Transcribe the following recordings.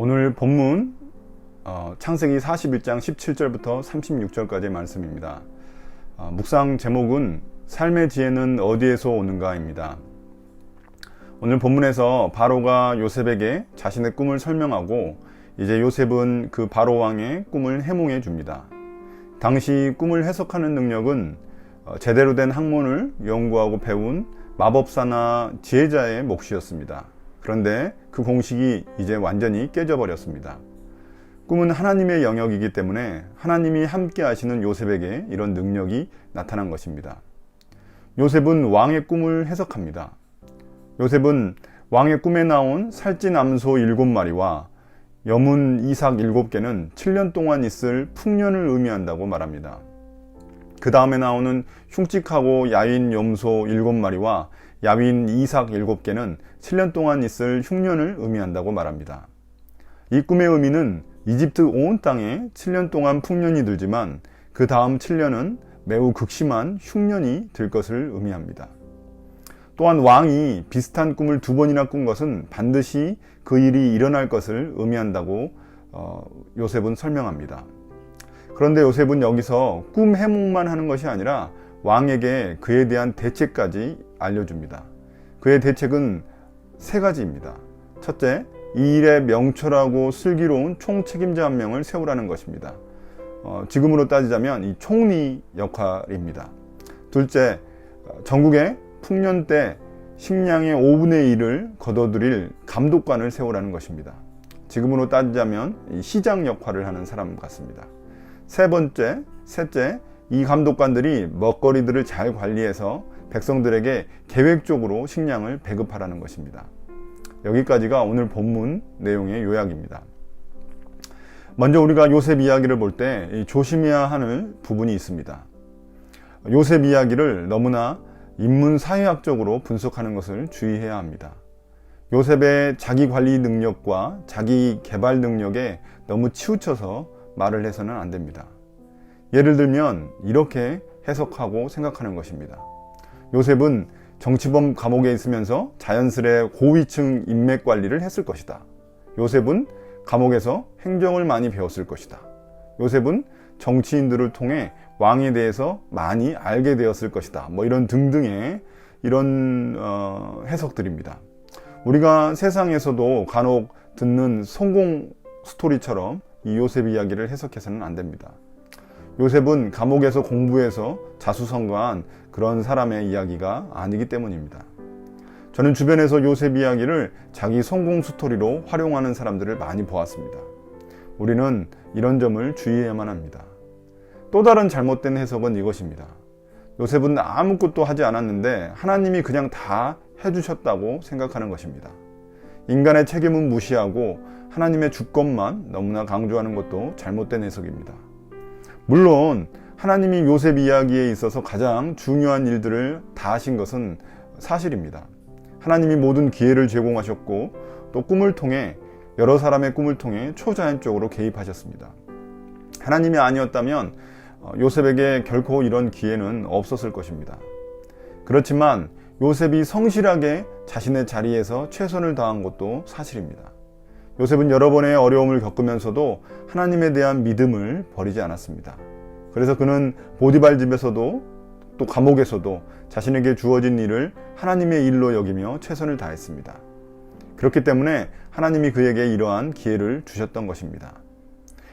오늘 본문 어, 창세기 41장 17절부터 36절까지의 말씀입니다. 어, 묵상 제목은 삶의 지혜는 어디에서 오는가입니다. 오늘 본문에서 바로가 요셉에게 자신의 꿈을 설명하고 이제 요셉은 그 바로 왕의 꿈을 해몽해 줍니다. 당시 꿈을 해석하는 능력은 어, 제대로 된 학문을 연구하고 배운 마법사나 지혜자의 몫이었습니다. 그런데 그 공식이 이제 완전히 깨져버렸습니다. 꿈은 하나님의 영역이기 때문에 하나님이 함께 하시는 요셉에게 이런 능력이 나타난 것입니다. 요셉은 왕의 꿈을 해석합니다. 요셉은 왕의 꿈에 나온 살찐 암소 일곱 마리와 여문 이삭 일곱 개는 7년 동안 있을 풍년을 의미한다고 말합니다. 그 다음에 나오는 흉측하고 야윈 염소 일곱 마리와 야윈 이삭 일곱 개는 7년 동안 있을 흉년을 의미한다고 말합니다. 이 꿈의 의미는 이집트 온 땅에 7년 동안 풍년이 들지만 그 다음 7년은 매우 극심한 흉년이 들 것을 의미합니다. 또한 왕이 비슷한 꿈을 두 번이나 꾼 것은 반드시 그 일이 일어날 것을 의미한다고 어, 요셉은 설명합니다. 그런데 요셉은 여기서 꿈 해몽만 하는 것이 아니라 왕에게 그에 대한 대책까지 알려줍니다. 그의 대책은 세 가지입니다. 첫째, 이 일에 명철하고 슬기로운 총책임자 한 명을 세우라는 것입니다. 어, 지금으로 따지자면 이 총리 역할입니다. 둘째, 전국에 풍년 때 식량의 5분의 1을 거둬들일 감독관을 세우라는 것입니다. 지금으로 따지자면 시장 역할을 하는 사람 같습니다. 세 번째, 셋째, 이 감독관들이 먹거리들을 잘 관리해서 백성들에게 계획적으로 식량을 배급하라는 것입니다. 여기까지가 오늘 본문 내용의 요약입니다. 먼저 우리가 요셉 이야기를 볼 때 조심해야 하는 부분이 있습니다. 요셉 이야기를 너무나 인문 사회학적으로 분석하는 것을 주의해야 합니다. 요셉의 자기 관리 능력과 자기 개발 능력에 너무 치우쳐서 말을 해서는 안 됩니다. 예를 들면 이렇게 해석하고 생각하는 것입니다. 요셉은 정치범 감옥에 있으면서 자연스레 고위층 인맥 관리를 했을 것이다. 요셉은 감옥에서 행정을 많이 배웠을 것이다. 요셉은 정치인들을 통해 왕에 대해서 많이 알게 되었을 것이다. 뭐 이런 등등의 이런 어, 해석들입니다. 우리가 세상에서도 간혹 듣는 성공 스토리처럼 이 요셉 이야기를 해석해서는 안 됩니다. 요셉은 감옥에서 공부해서 자수성가한 그런 사람의 이야기가 아니기 때문입니다. 저는 주변에서 요셉 이야기를 자기 성공 스토리로 활용하는 사람들을 많이 보았습니다. 우리는 이런 점을 주의해야만 합니다. 또 다른 잘못된 해석은 이것입니다. 요셉은 아무것도 하지 않았는데 하나님이 그냥 다 해주셨다고 생각하는 것입니다. 인간의 책임은 무시하고 하나님의 주권만 너무나 강조하는 것도 잘못된 해석입니다. 물론 하나님이 요셉 이야기에 있어서 가장 중요한 일들을 다 하신 것은 사실입니다. 하나님이 모든 기회를 제공하셨고 또 꿈을 통해 여러 사람의 꿈을 통해 초자연적으로 개입하셨습니다. 하나님이 아니었다면 어, 요셉에게 결코 이런 기회는 없었을 것입니다. 그렇지만 요셉이 성실하게 자신의 자리에서 최선을 다한 것도 사실입니다. 요셉은 여러 번의 어려움을 겪으면서도 하나님에 대한 믿음을 버리지 않았습니다. 그래서 그는 보디발 집에서도 또 감옥에서도 자신에게 주어진 일을 하나님의 일로 여기며 최선을 다했습니다. 그렇기 때문에 하나님이 그에게 이러한 기회를 주셨던 것입니다.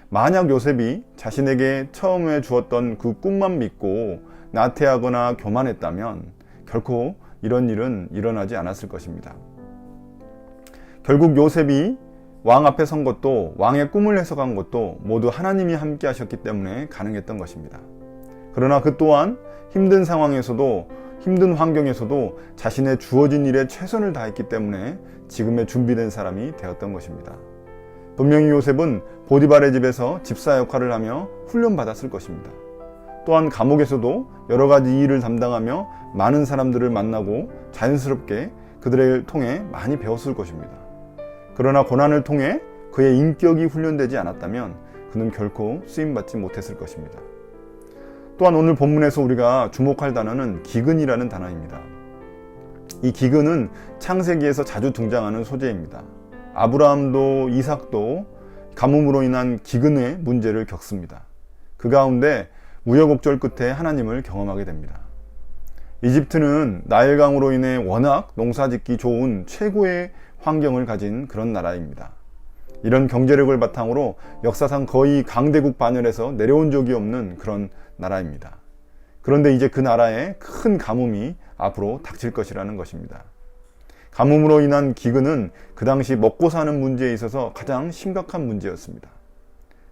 만약 요셉이 자신에게 처음에 주었던 그 꿈만 믿고 나태하거나 교만했다면 결코 이런 일은 일어나지 않았을 것입니다. 결국 요셉이 왕 앞에 선 것도 왕의 꿈을 해석한 것도 모두 하나님이 함께 하셨기 때문에 가능했던 것입니다. 그러나 그 또한 힘든 상황에서도 힘든 환경에서도 자신의 주어진 일에 최선을 다했기 때문에 지금의 준비된 사람이 되었던 것입니다. 분명히 요셉은 보디발의 집에서 집사 역할을 하며 훈련받았을 것입니다. 또한 감옥에서도 여러 가지 일을 담당하며 많은 사람들을 만나고 자연스럽게 그들을 통해 많이 배웠을 것입니다. 그러나 고난을 통해 그의 인격이 훈련되지 않았다면 그는 결코 쓰임받지 못했을 것입니다. 또한 오늘 본문에서 우리가 주목할 단어는 기근이라는 단어입니다. 이 기근은 창세기에서 자주 등장하는 소재입니다. 아브라함도 이삭도 가뭄으로 인한 기근의 문제를 겪습니다. 그 가운데 우여곡절 끝에 하나님을 경험하게 됩니다. 이집트는 나일강으로 인해 워낙 농사짓기 좋은 최고의 환경을 가진 그런 나라입니다. 이런 경제력을 바탕으로 역사상 거의 강대국 반열에서 내려온 적이 없는 그런 나라입니다. 그런데 이제 그 나라에 큰 가뭄이 앞으로 닥칠 것이라는 것입니다. 가뭄으로 인한 기근은 그 당시 먹고 사는 문제에 있어서 가장 심각한 문제였습니다.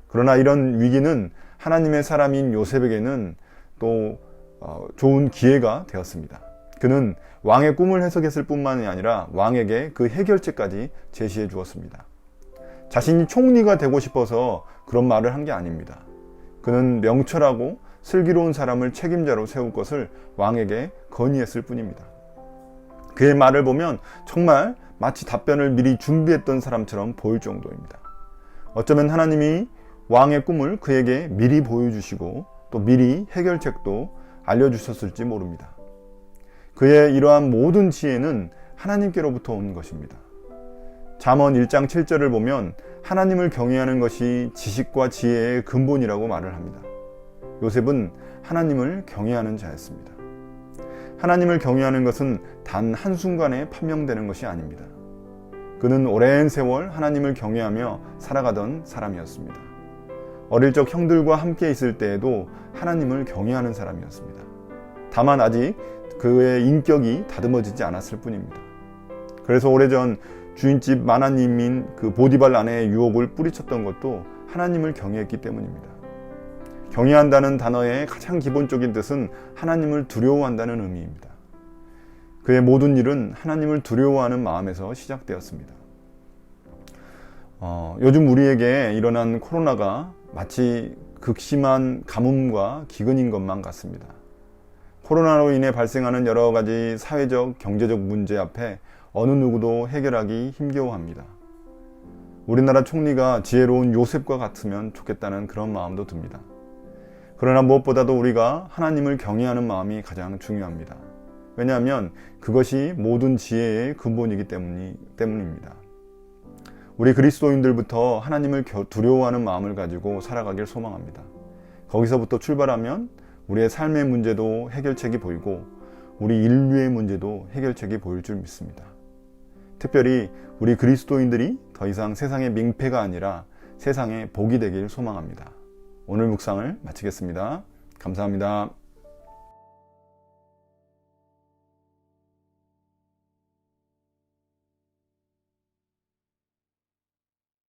그러나 이런 위기는 하나님의 사람인 요셉에게는 또 어, 좋은 기회가 되었습니다. 그는 왕의 꿈을 해석했을 뿐만이 아니라 왕에게 그 해결책까지 제시해 주었습니다. 자신이 총리가 되고 싶어서 그런 말을 한 게 아닙니다. 그는 명철하고 슬기로운 사람을 책임자로 세울 것을 왕에게 건의했을 뿐입니다. 그의 말을 보면 정말 마치 답변을 미리 준비했던 사람처럼 보일 정도입니다. 어쩌면 하나님이 왕의 꿈을 그에게 미리 보여주시고 또 미리 해결책도 알려주셨을지 모릅니다. 그의 이러한 모든 지혜는 하나님께로부터 온 것입니다. 잠언 1장 7절을 보면 하나님을 경외하는 것이 지식과 지혜의 근본이라고 말을 합니다. 요셉은 하나님을 경외하는 자였습니다. 하나님을 경외하는 것은 단 한순간에 판명되는 것이 아닙니다. 그는 오랜 세월 하나님을 경외하며 살아가던 사람이었습니다. 어릴 적 형들과 함께 있을 때에도 하나님을 경외하는 사람이었습니다. 다만 아직 그의 인격이 다듬어지지 않았을 뿐입니다. 그래서 오래전 주인집 마나님인 그 보디발 아내의 유혹을 뿌리쳤던 것도 하나님을 경외했기 때문입니다. 경외한다는 단어의 가장 기본적인 뜻은 하나님을 두려워한다는 의미입니다. 그의 모든 일은 하나님을 두려워하는 마음에서 시작되었습니다. 어, 요즘 우리에게 일어난 코로나가 마치 극심한 가뭄과 기근인 것만 같습니다. 코로나로 인해 발생하는 여러 가지 사회적, 경제적 문제 앞에 어느 누구도 해결하기 힘겨워합니다. 우리나라 총리가 지혜로운 요셉과 같으면 좋겠다는 그런 마음도 듭니다. 그러나 무엇보다도 우리가 하나님을 경외하는 마음이 가장 중요합니다. 왜냐하면 그것이 모든 지혜의 근본이기 때문이, 때문입니다. 우리 그리스도인들부터 하나님을 두려워하는 마음을 가지고 살아가길 소망합니다. 거기서부터 출발하면 우리의 삶의 문제도 해결책이 보이고 우리 인류의 문제도 해결책이 보일 줄 믿습니다. 특별히 우리 그리스도인들이 더 이상 세상의 민폐가 아니라 세상의 복이 되길 소망합니다. 오늘 묵상을 마치겠습니다. 감사합니다.